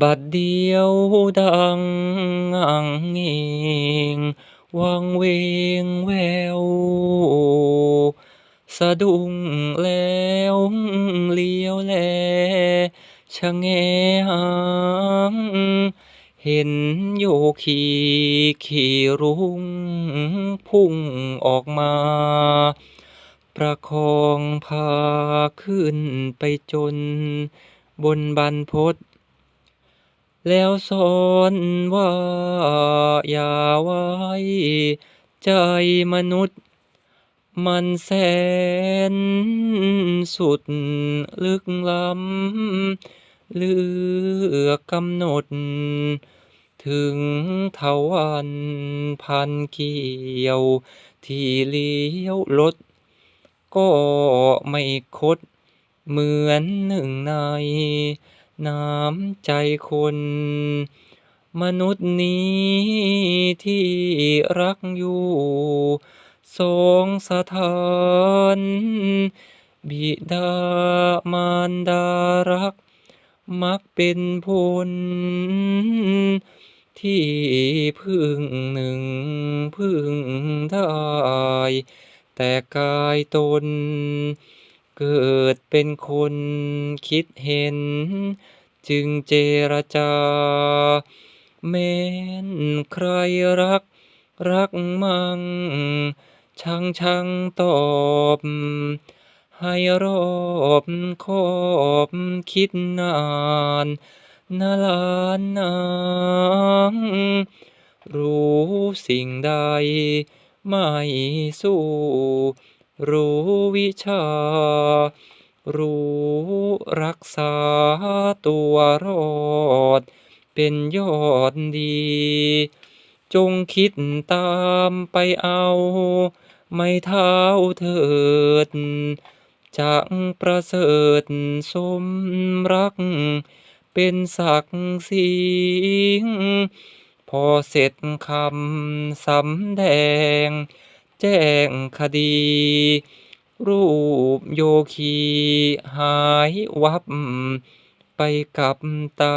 บัดเดียวดังงั่งเงงวังเวงแวว สะดุ้งแล้วเลี้ยวแลชะแงหางเห็นโยคีขี่รุ้งพุ่งออกมา ประคองพาขึ้นไปจนบนบรรพต แล้วสอนว่า อย่าไว้ ใจมนุษย์ มันแสน สุดลึกล้ำเลือกกำหนด ถึงเถาวัลย์พันเกี่ยว ที่เลี้ยวลดก็ไม่คด เหมือนหนึ่งใน น้ำใจคน มนุษย์นี้ที่รักอยู่สองสถานบิดามารดารัก มักเป็นผลที่พึ่งหนึ่งพึ่งได้ แต่กายตน เกิดเป็นคนคิดเห็น จึงเจรจาแม้นใครรัก รักมั่งชังชังตอบ ให้รอบคอบคิดนานนะหลานนางรู้สิ่งใด ไม่สู้ รู้วิชา รู้รักษาตัวรอด เป็นยอดดี จงคิดตามไปเอา ไม้เท้าเถิดจะประเสริฐสมรัก เป็นศักดิ์ศรีพอเสร็จคำสำแดง แจ้งคดี รูปโยคีหายวับไปกับตา